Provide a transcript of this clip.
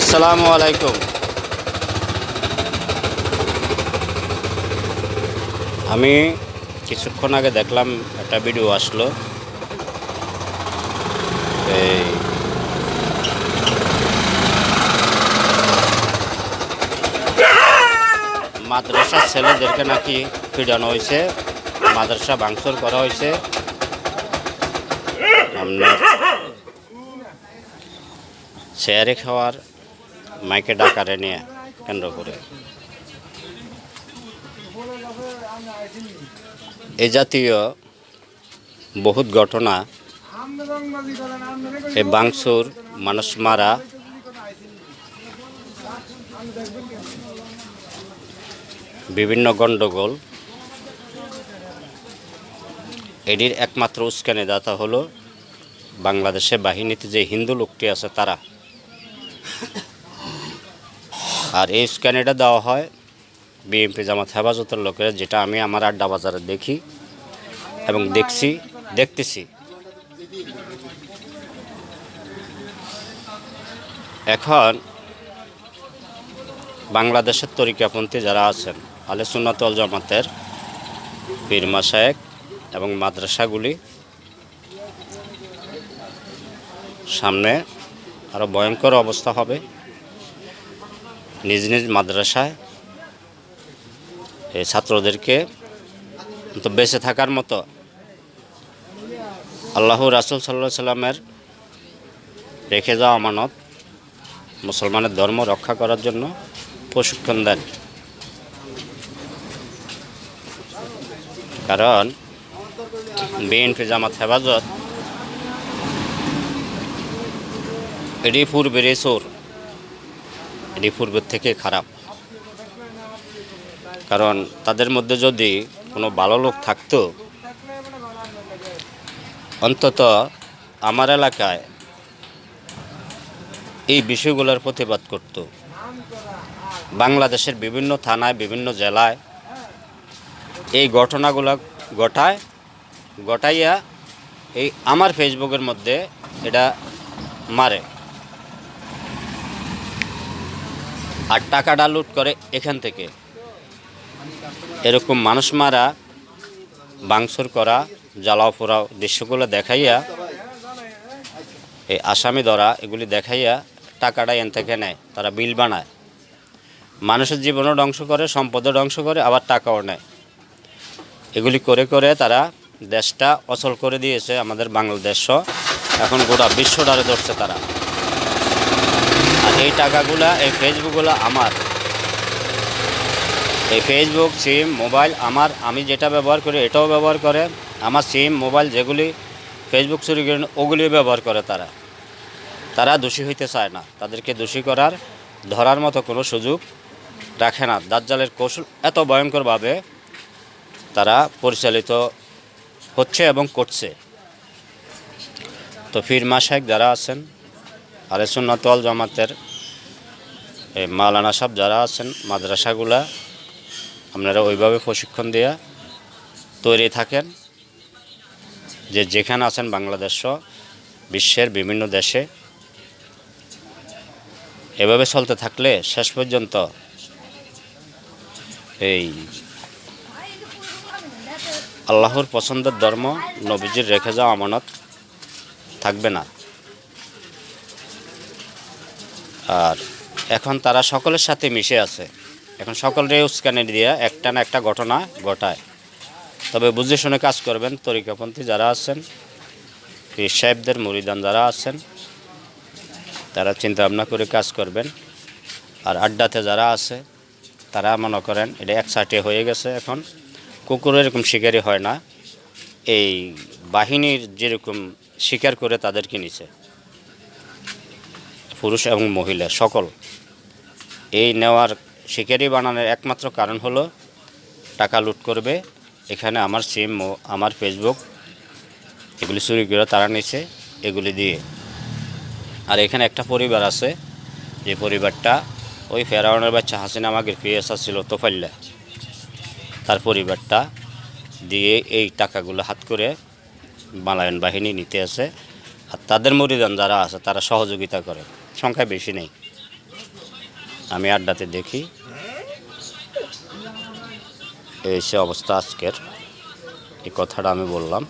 আসসালামু আলাইকুম। আমি কিছুক্ষণ আগে দেখলাম একটা ভিডিও আসলো। এই মাদ্রাসার ছেলেদেরকে নাকি ফিরানো হয়েছে, মাদ্রাসা ভাঙচুর করা হয়েছে। আপনার খাওয়ার মাইকে ডাকারে নিয়ে কেন্দ্র করে। এই জাতীয় বহুত ঘটনা এই বাংসুর মানুষ মারা বিভিন্ন গণ্ডগোল এটির একমাত্র উস্কানি দাতা হলো বাংলাদেশের বাহিনীতে যে হিন্দু লোকটি আছে তারা। আর এই স্ক্যানেটা দেওয়া হয় বিএনপি জামাত হেফাজতের লোকেরা, যেটা আমি আমার আড্ডা বাজারে দেখি এবং দেখছি, দেখতেছি। এখন বাংলাদেশের তরিকাপন্থী যারা আছেন আলে সুন্নাতল জামাতের পীর মাসায়েক এবং মাদ্রাসাগুলি, সামনে আরও ভয়ঙ্কর অবস্থা হবে। নিজ নিজ মাদ্রাসায়, এই ছাত্রদেরকে তো বেঁচে থাকার মতো আল্লাহ রাসুল সাল্লাহ সাল্লামের রেখে যাওয়া আমানত মুসলমানের ধর্ম রক্ষা করার জন্য প্রশিক্ষণ দেন। কারণ বিএনপি জামাত হেফাজত এটি পূর্বের সোর এটি পূর্বের থেকে খারাপ। কারণ তাদের মধ্যে যদি কোনো ভালো লোক থাকতো, অন্তত আমার এলাকায় এই বিষয়গুলোর প্রতিবাদ করত। বাংলাদেশের বিভিন্ন থানায়, বিভিন্ন জেলায় এই ঘটনাগুলো ঘটায়, ঘটাইয়া এই আমার ফেসবুকের মধ্যে এটা মারে। আর টাকাটা লুট করে এখান থেকে। এরকম মানুষ মারা, বাংসুর করা, জ্বালাও পোড়াও দৃশ্যগুলো দেখাইয়া, এই আসামি ধরা, এগুলি দেখাইয়া টাকাটা এন থেকে নেয়, তারা বিল বানায়। মানুষের জীবনও ধ্বংস করে, সম্পদও ধ্বংস করে, আবার টাকাও নেয়। এগুলি করে করে তারা দেশটা অচল করে দিয়েছে আমাদের বাংলাদেশও। এখন গোটা বিশ্বটারে ধরছে তারা। আর এই টাকাগুলা, এই ফেসবুকগুলো আমার। এই ফেসবুক সিম মোবাইল আমার। আমি যেটা ব্যবহার করি, এটাও ব্যবহার করে। আমার সিম মোবাইল যেগুলি ফেসবুক চুরি করেন ওগুলিও ব্যবহার করে তারা। তারা দোষী হইতে চায় না। তাদেরকে দোষী করার, ধরার মতো কোনো সুযোগ রাখে না। দাজ্জালের কৌশল এত ভয়ঙ্করভাবে তারা পরিচালিত হচ্ছে এবং করছে। তো ফির মাসাহেক যারা আছেন আলে সুন্নাতল জামাতের এই মাওলানা সাহেব যারা আছেন, মাদ্রাসাগুলা, আপনারা ওইভাবে প্রশিক্ষণ দেওয়া তৈরি থাকেন যে যেখানে আছেন বাংলাদেশ বিশ্বের বিভিন্ন দেশে। এভাবে চলতে থাকলে শেষ পর্যন্ত এই আল্লাহর পছন্দের ধর্ম নবীজির রেখে যাওয়া আমানত থাকবে না। আর এখন তারা সকলের সাথে মিশে আছে। এখন সকলের উস্কানি দিয়ে একটা না একটা ঘটনা ঘটায়। তবে বুঝে শুনে কাজ করবেন তরিকাপন্থী যারা আছেন, পীর সাহেবদের মুরিদান যারা আছেন, তারা চিন্তা ভাবনা করে কাজ করবেন। আর আড্ডাতে যারা আছে, তারা মনে করেন এটা একসাথে হয়ে গেছে এখন। কুকুর এরকম শিকারি হয় না। এই বাহিনীর যেরকম শিকার করে তাদেরকে নিছে। পুরুষ এবং মহিলা, সকল। এই নেওয়ার শিকারি বানানোর একমাত্র কারণ হলো, টাকা লুট করবে। এখানে আমার সিম ও আমার ফেসবুক, এগুলি চুরি করে তারা নিছে এগুলি দিয়ে। আর এখানে একটা পরিবার আছে, যে পরিবারটা ওই ফেরাউনের বাচ্চা হাসিনা আমাকে পিএসআর ছিল তোফাল্লা তার পরিবারটা দিয়ে এই টাকাগুলো হাত করে মালায়ন বাহিনী নিতে আসে আর তাদের মরিদান যারা আছে, তারা সহযোগিতা করে। সংখ্যা বেশি নেই। আমি আড্ডাতে দেখি। এই সে অবস্থা আজকের। এই কথাটা আমি বললাম।